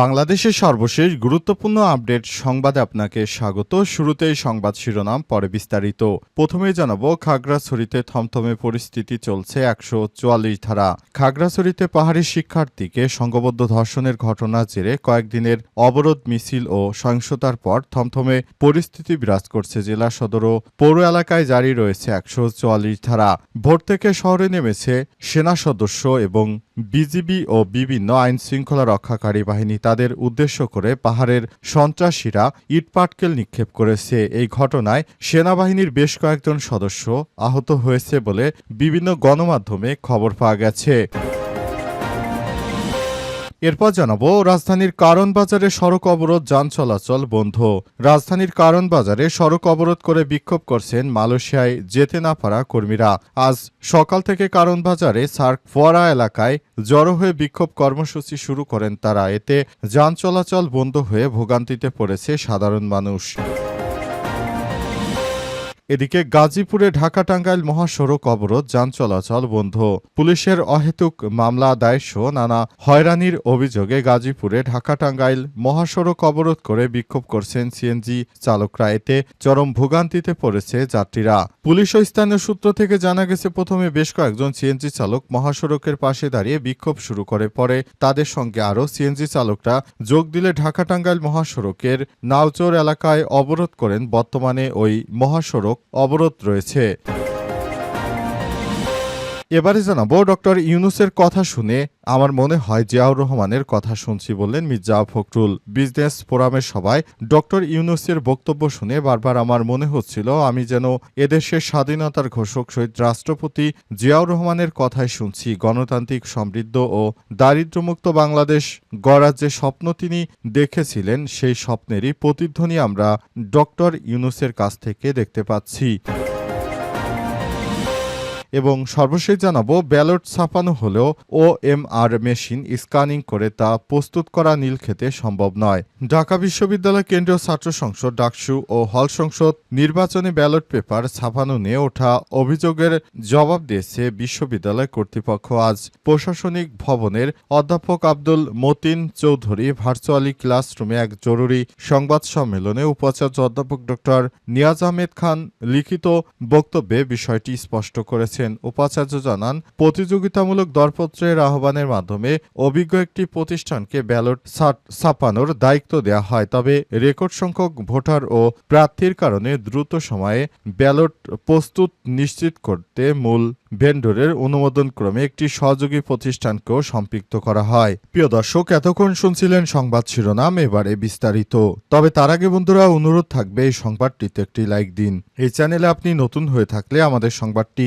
বাংলাদেশের সর্বশেষ গুরুত্বপূর্ণ আপডেট সংবাদে আপনাকে স্বাগত। শুরুতেই সংবাদ শিরোনাম, পরে বিস্তারিত। প্রথমে জানাব, খাগড়াছড়িতে থমথমে পরিস্থিতি চলছে একশো চুয়াল্লিশ ধারা। খাগড়াছড়িতে পাহাড়ি শিক্ষার্থীকে সংঘবদ্ধ ধর্ষণের ঘটনার জেরে কয়েকদিনের অবরোধ, মিছিল ও সহিংসতার পর থমথমে পরিস্থিতি বিরাজ করছে জেলা সদর ও পৌর এলাকায় জারি রয়েছে একশো চুয়াল্লিশ ধারা। ভোর থেকে শহরে নেমেছে সেনা সদস্য এবং বিজিবি ও বিভিন্ন আইন শৃঙ্খলা রক্ষাকারী বাহিনী তাদের উদ্দেশ্য করে পাহাড়ের সন্ত্রাসীরা ইটপাটকেল নিক্ষেপ করেছে। এই ঘটনায় সেনাবাহিনীর বেশ কয়েকজন সদস্য আহত হয়েছে বলে বিভিন্ন গণমাধ্যমে খবর পাওয়া গেছে। এরপর জানাব, রাজধানীর কারণ বাজারে সড়ক অবরোধ, যান চলাচল বন্ধ। রাজধানীর কারণ বাজারে সড়ক অবরোধ করে বিক্ষোভ করছেন মালয়েশিয়ায় যেতে না পারা কর্মীরা। আজ সকাল থেকে কারণ বাজারে সার্ক ফোয়ারা এলাকায় জড়ো হয়ে বিক্ষোভ কর্মসূচি শুরু করেন তারা। এতে যান চলাচল বন্ধ হয়ে ভোগান্তিতে পড়েছে সাধারণ মানুষ। এদিকে গাজীপুরে ঢাকা টাঙ্গাইল মহাসড়ক অবরোধ, যান চলাচল বন্ধ। পুলিশের অহেতুক মামলা দায়ের সহ নানা হয়রানির অভিযোগে গাজীপুরে ঢাকা টাঙ্গাইল মহাসড়ক অবরোধ করে বিক্ষোভ করছেন সিএনজি চালকরা। এতে চরম ভোগান্তিতে পড়েছে যাত্রীরা। পুলিশ ও স্থানীয় সূত্র থেকে জানা গেছে, প্রথমে বেশ কয়েকজন সিএনজি চালক মহাসড়কের পাশে দাঁড়িয়ে বিক্ষোভ শুরু করে। পরে তাদের সঙ্গে আরও সিএনজি চালকরা যোগ দিলে ঢাকা টাঙ্গাইল মহাসড়কের নাওচর এলাকায় অবরোধ করেন। বর্তমানে ওই মহাসড়ক অবরোধ রয়েছে। এবারে জানাব, ডক্টর ইউনুসের কথা শুনে আমার মনে হয় জিয়াউর রহমানের কথা শুনছি বললেন মির্জা ফখরুল। বিজনেস ফোরামের সভায় ডক্টর ইউনুসের বক্তব্য শুনে বারবার আমার মনে হচ্ছিল, আমি যেন এদেশের স্বাধীনতার ঘোষক শহীদ রাষ্ট্রপতি জিয়াউর রহমানের কথাই শুনছি। গণতান্ত্রিক সমৃদ্ধ ও দারিদ্র্যমুক্ত বাংলাদেশ গড়ার যে স্বপ্ন তিনি দেখেছিলেন, সেই স্বপ্নেরই প্রতিধ্বনি আমরা ডক্টর ইউনুসের কাছ থেকে দেখতে পাচ্ছি। এবং সর্বশেষ জানাব, ব্যালট ছাপানো হলেও O M R machine scanning করে তা প্রস্তুত করা নীল খেতে সম্ভব নয়। ঢাকা বিশ্ববিদ্যালয় কেন্দ্রীয় ছাত্র সংসদ ডাকসু ও হল সংসদ নির্বাচনী ব্যালট পেপার ছাপানো নিয়ে ওঠা অভিযোগের জবাব দিয়েছে বিশ্ববিদ্যালয় কর্তৃপক্ষ। আজ প্রশাসনিক ভবনের অধ্যাপক আব্দুল মতিন চৌধুরী ভার্চুয়ালি ক্লাসরুমে এক জরুরি সংবাদ সম্মেলনে উপাচার্য অধ্যাপক ডক্টর নিয়াজ আহমেদ খান লিখিত বক্তব্যে বিষয়টি স্পষ্ট করেছেন। উপাচার্য জানান, প্রতিযোগিতামূলক দরপত্রের আহ্বানের মাধ্যমে অভিজ্ঞ একটি প্রতিষ্ঠানকে ব্যালট ছাপানোর দায়িত্ব দেওয়া হয়। তবে রেকর্ড সংখ্যক ভোটার ও প্রার্থীর কারণে দ্রুত সময়ে ব্যালট প্রস্তুত নিশ্চিত করতে মূল ভেন্ডরের অনুমোদন ক্রমে একটি সহযোগী প্রতিষ্ঠানকেও সম্পৃক্ত করা হয়। প্রিয় দর্শক, এতক্ষণ শুনছিলেন সংবাদ শিরোনাম, এবারে বিস্তারিত। তবে তার আগে বন্ধুরা, অনুরোধ থাকবে এই সংবাদটিতে একটি লাইক দিন। এই চ্যানেলে আপনি নতুন হয়ে থাকলে আমাদের সংবাদটি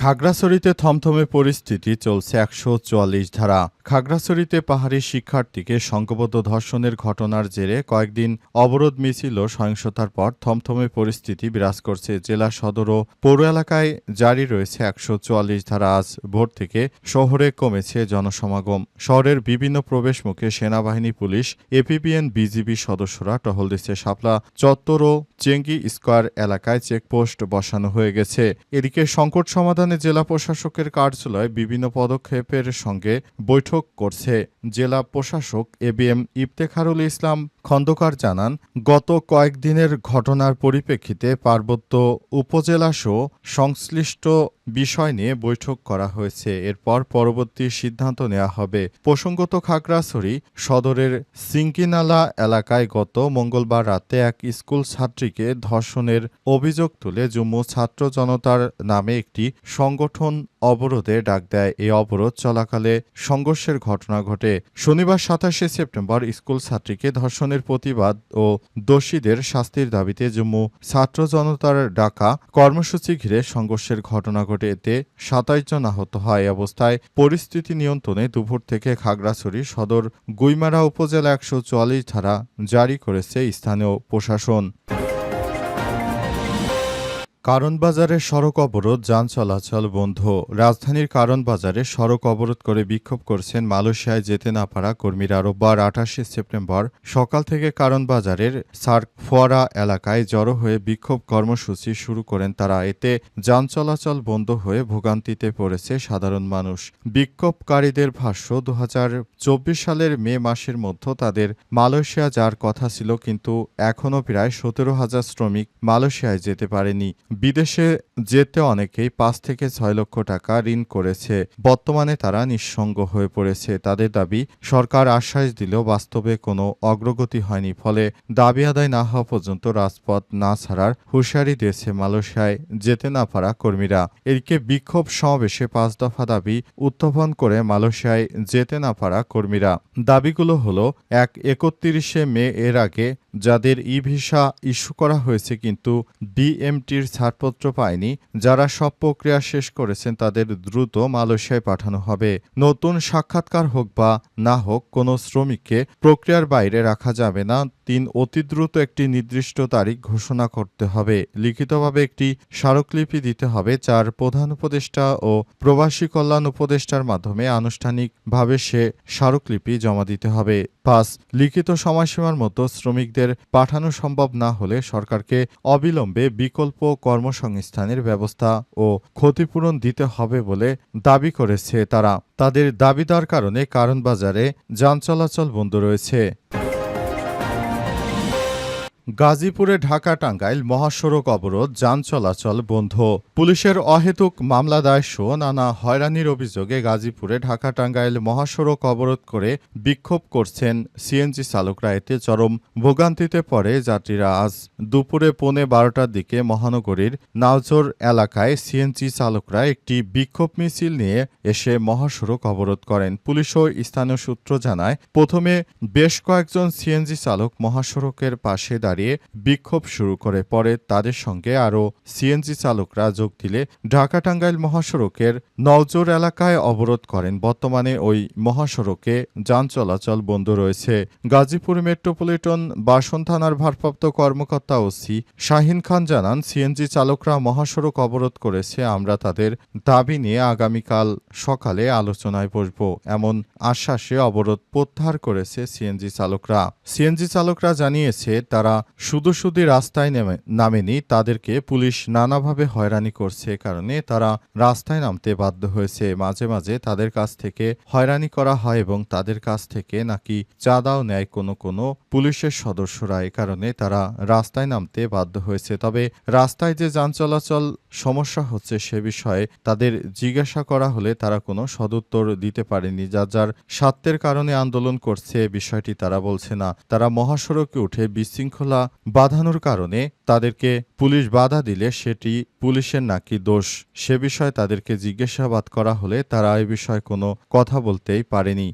খাগড়াছড়িতে থমথমে পরিস্থিতি চলছে একশো চুয়াল্লিশ ধারা। খাগড়াছড়িতে পাহাড়ি শিক্ষার্থীকে সংঘবদ্ধ ধর্ষণের ঘটনার জেরে কয়েকদিন অবরোধ মিছিল সহিংসতার পর থমথমে পরিস্থিতি বিরাজ করছে জেলা সদর ও পৌর এলাকায়। জারি রয়েছে একশো চুয়াল্লিশ ধারা। আজ ভোর থেকে শহরে কমেছে জনসমাগম। শহরের বিভিন্ন প্রবেশমুখে সেনাবাহিনী, পুলিশ, এপিবিএন, বিজিবি সদস্যরা টহল দিচ্ছে শাপলা চত্বর ও চেঙ্গি স্কোয়ার এলাকায় চেকপোস্ট বসানো হয়ে গেছে। এদিকে সংকট সমাধানে জেলা প্রশাসকের কার্যালয় বিভিন্ন পদক্ষেপের সঙ্গে বৈঠক করছে। জেলা প্রশাসক A B M Iftekharul Islam Khandakar জানান, গত কয়েকদিনের ঘটনার পরিপ্রেক্ষিতে পার্বত্য উপজেলা সহ সংশ্লিষ্ট বিষয় নিয়ে বৈঠক করা হয়েছে। এরপর পরবর্তী সিদ্ধান্ত নেওয়া হবে। প্রসঙ্গত খাগড়াছড়ি সদরের সিঙ্কিনালা এলাকায় গত মঙ্গলবার রাতে এক স্কুল ছাত্রীকে ধর্ষণের অভিযোগ তুলে জম্মু ছাত্র জনতার নামে একটি সংগঠন অবরোধে ডাক দেয়। এই অবরোধ চলাকালে সংঘর্ষের ঘটনা ঘটে। শনিবার সাতাশে সেপ্টেম্বর স্কুল ছাত্রীকে ধর্ষণের প্রতিবাদ ও দোষীদের শাস্তির দাবিতে জম্মু ছাত্র জনতার ডাকা কর্মসূচি ঘিরে সংঘর্ষের ঘটনা ঘটে। এতে সাতাইশ জন আহত হয়। অবস্থায় পরিস্থিতি নিয়ন্ত্রণে দুপুর থেকে খাগড়াছড়ি সদর গুইমারা উপজেলা একশো চুয়াল্লিশ ধারা জারি করেছে স্থানীয় প্রশাসন। কারণ বাজারে সড়ক অবরোধ, যান চলাচল বন্ধ। রাজধানীর কারণ বাজারে সড়ক অবরোধ করে বিক্ষোভ করছেন মালয়েশিয়ায় যেতে না পারা কর্মীরা। রোববার আঠাশে সেপ্টেম্বর সকাল থেকে কারণ বাজারের সার্ক ফোয়ারা এলাকায় জড়ো হয়ে বিক্ষোভ কর্মসূচি শুরু করেন তারা। এতে যান চলাচল বন্ধ হয়ে ভোগান্তিতে পড়েছে সাধারণ মানুষ। বিক্ষোভকারীদের ভাষ্য দু হাজার চব্বিশ সালের মে মাসের মধ্যে তাদের মালয়েশিয়া যাওয়ার কথা ছিল, কিন্তু এখনও প্রায় সতেরো হাজার শ্রমিক মালয়েশিয়ায় যেতে পারেনি। বিদেশে যেতে অনেকেই পাঁচ থেকে ছয় লক্ষ টাকা ঋণ করেছে। বর্তমানে তারা নিঃসঙ্গ হয়ে পড়েছে। তাদের দাবি, সরকার আশ্বাস দিলেও বাস্তবে কোনো অগ্রগতি হয়নি। ফলে দাবি আদায় না হওয়া পর্যন্ত রাজপথ না ছাড়ার হুঁশিয়ারি দিয়েছে মালয়েশিয়ায় যেতে না পারা কর্মীরা। এদিকে বিক্ষোভ সমাবেশে পাঁচ দফা দাবি উত্থাপন করে মালয়েশিয়ায় যেতে না পারা কর্মীরা। দাবিগুলো হলো, এক, একত্রিশে মে এর আগে যাদের ই ভিসা ইস্যু করা হয়েছে কিন্তু বিএমটির ছাড়পত্র পায়নি, যারা সব প্রক্রিয়া শেষ করেছেন তাদের দ্রুত মালয়েশিয়ায় পাঠানো হবে। নতুন সাক্ষাৎকার হোক বা না হোক, কোনো শ্রমিককে প্রক্রিয়ার বাইরে রাখা যাবে না। তিন, অতি দ্রুত একটি নির্দিষ্ট তারিখ ঘোষণা করতে হবে। লিখিতভাবে একটি স্মারকলিপি দিতে হবে চার প্রধান উপদেষ্টা ও প্রবাসী কল্যাণ উপদেষ্টার মাধ্যমে আনুষ্ঠানিকভাবে সে স্মারকলিপি জমা দিতে হবে। পাঁচ, লিখিত সময়সীমার মতো শ্রমিকদের পাঠানো সম্ভব না হলে সরকারকে অবিলম্বে বিকল্প কর্মসংস্থানের ব্যবস্থা ও ক্ষতিপূরণ দিতে হবে বলে দাবি করেছে তারা। তাদের দাবিদার কারণে কারণ বাজারে যান চলাচল বন্ধ রয়েছে। গাজীপুরে ঢাকা টাঙ্গাইল মহাসড়ক অবরোধ, যান চলাচল বন্ধ। পুলিশের অহেতুক মামলা দায় সহ নানা হয়রানির অভিযোগে গাজীপুরে ঢাকা টাঙ্গাইল মহাসড়ক অবরোধ করে বিক্ষোভ করছেন সিএনজি চালকরা। এতে চরম ভোগান্তিতে পড়ে যাত্রীরা। আজ দুপুরে পৌনে বারোটার দিকে মহানগরীর নাওজোর এলাকায় সিএনজি চালকরা একটি বিক্ষোভ মিছিল নিয়ে এসে মহাসড়ক অবরোধ করেন। পুলিশ ও স্থানীয় সূত্র জানায়, প্রথমে বেশ কয়েকজন সিএনজি চালক মহাসড়কের পাশে দাঁড়িয়ে বিক্ষোভ শুরু করে। পরে তাদের সঙ্গে আরও সিএনজি চালকরা যোগ দিলে ঢাকা টাঙ্গাইল মহাসড়কের নওজোর এলাকায় অবরোধ করেন। বর্তমানে ওই মহাসড়কে যান চলাচল বন্ধ রয়েছে। গাজীপুর মেট্রোপলিটন বাসন থানার ভারপ্রাপ্ত কর্মকর্তা ওসি শাহিন খান জানান সিএনজি চালকরা মহাসড়ক অবরোধ করেছে, আমরা তাদের দাবি নিয়ে আগামীকাল সকালে আলোচনায় বসব। এমন আশ্বাসে অবরোধ প্রত্যাহার করেছে সিএনজি চালকরা। সিএনজি চালকরা জানিয়েছে, তারা শুধু শুধু রাস্তায় নেমে, নামেনি, তাদেরকে পুলিশ নানাভাবে হয়রানি করছে কারণে তারা রাস্তায় নামতে বাধ্য হয়েছে। মাঝে মাঝে তাদের কাছ থেকে হয়রানি করা হয় এবং তাদের কাছ থেকে নাকি চাঁদাও নেয় কোনো কোনো পুলিশের সদস্যরা। এ কারণে তারা রাস্তায় নামতে বাধ্য হয়েছে। তবে রাস্তায় যে যান চলাচল সমস্যা হচ্ছে সে বিষয়ে তাদের জিজ্ঞাসা করা হলে তারা কোনো সদুত্তর দিতে পারেনি। যা যার স্বার্থের কারণে আন্দোলন করছে বিষয়টি তারা বলছে না। তারা মহাসড়কে উঠে বিশৃঙ্খলা বাঁধানোর কারণে তাদেরকে পুলিশ বাধা দিলে সেটি পুলিশের নাকি দোষ। সে বিষয়ে তাদেরকে জিজ্ঞাসাবাদ করা হলে তারা এ বিষয়ে কোনো কথা বলতেই পারেনি।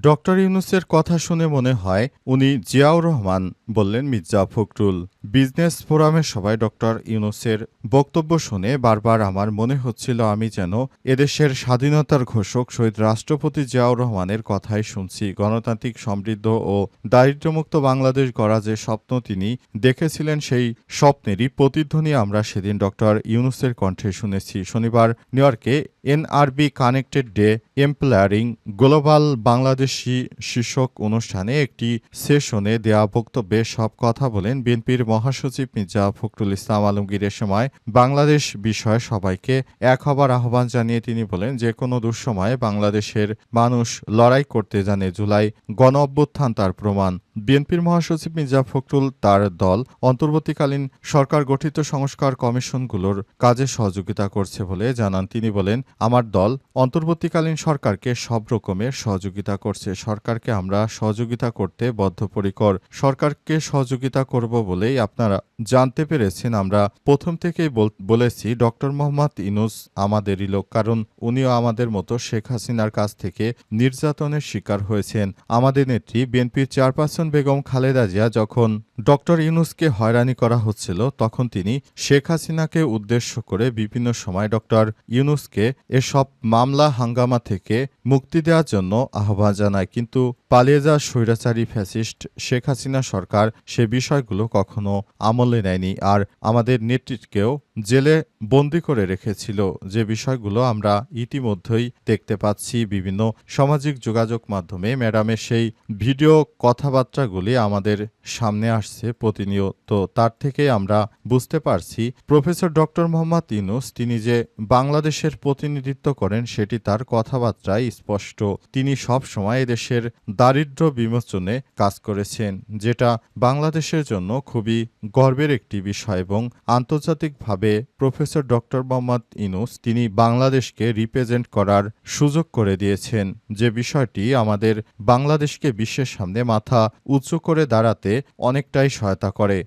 ডক্টর ইউনুসের কথা শুনে মনে হয়, উনি জিয়াউর রহমান বললেন মির্জা ফখরুল। বিজনেস ফোরামের সবাই ডক্টর ইউনুসের বক্তব্য শুনে বারবার আমার মনে হচ্ছিল আমি যেন এদেশের স্বাধীনতার ঘোষক শহীদ রাষ্ট্রপতি জিয়াউর রহমানের কথাই শুনছি। গণতান্ত্রিক সমৃদ্ধ ও দারিদ্র্যমুক্ত বাংলাদেশ গড়া যে স্বপ্ন তিনি দেখেছিলেন, সেই স্বপ্নেরই প্রতিধ্বনি আমরা সেদিন ডক্টর ইউনুসের কণ্ঠে শুনেছি। শনিবার নিউ ইয়র্কে NRB connected day empowering global Bangladeshi শীর্ষক অনুষ্ঠানে একটি সেশনে দেয়া বক্তব্যে সব কথা বলেন বিএনপির মহাসচিব মির্জা ফখরুল ইসলাম আলমগীরের সময় বাংলাদেশ বিষয়ে সবাইকে এক হবার আহ্বান জানিয়ে তিনি বলেন যে কোনো দুঃসময়ে বাংলাদেশের মানুষ লড়াই করতে জানে, জুলাই গণ অভ্যুত্থান তার প্রমাণ। বিএনপির মহাসচিব মির্জা ফখরুল তার দল অন্তর্বর্তীকালীন সরকার গঠিত সংস্কার কমিশনগুলোর কাজে সহযোগিতা করছে বলে জানান। তিনি বলেন, আমার দল অন্তর্বর্তীকালীন সরকারকে সব রকমের সহযোগিতা করছে। সরকারকে আমরা সহযোগিতা করতে বদ্ধপরিকর। সরকারকে সহযোগিতা করব বলেই আপনারা জানতে পেরেছেন। আমরা প্রথম থেকেই বল- বলেছি, ডক্টর মোহাম্মদ ইনুস আমাদেরই লোক, কারণ উনিও আমাদের মতো শেখ হাসিনার কাছ থেকে নির্যাতনের শিকার হয়েছেন। আমাদের নেত্রী, বিএনপির চেয়ারপারসন বেগম খালেদা জিয়া যখন ডক্টর ইউনুসকে হয়রানি করা হচ্ছিল, তখন তিনি শেখ হাসিনাকে উদ্দেশ্য করে বিভিন্ন সময় ডক্টর ইউনুসকে এসব মামলা হাঙ্গামা থেকে মুক্তি দেওয়ার জন্য আহ্বান জানায়। কিন্তু পালিয়ে যাওয়া স্বৈরাচারী ফ্যাসিস্ট শেখ হাসিনা সরকার সে বিষয়গুলো কখনো আমলে নেয়নি। আর আমাদের নেতৃত্বকেও জেলে বন্দি করে রেখেছিল। যে বিষয়গুলো আমরা ইতিমধ্যেই দেখতে পাচ্ছি বিভিন্ন সামাজিক যোগাযোগ মাধ্যমে ম্যাডামের সেই ভিডিও কথাবার্তাগুলি আমাদের সামনে আসছে প্রতিনিয়ত। তার থেকে আমরা বুঝতে পারছি, প্রফেসর ডক্টর মোহাম্মদ ইনুস তিনি যে বাংলাদেশের প্রতিনিধিত্ব করেন সেটি তার কথাবার্তায় স্পষ্ট। তিনি সব সময় দেশের দারিদ্র্য বিমোচনে কাজ করেছেন, যেটা বাংলাদেশের জন্য খুবই গর্বের একটি বিষয় এবং আন্তর্জাতিকভাবে প্রফেসর ডক্টর মোহাম্মদ ইনুস তিনি বাংলাদেশকে রিপ্রেজেন্ট করার সুযোগ করে দিয়েছেন। যে বিষয়টি আমাদের বাংলাদেশকে বিশ্বের সামনে মাথা উঁচু করে দাঁড়াতে অনেকটাই সহায়তা করে।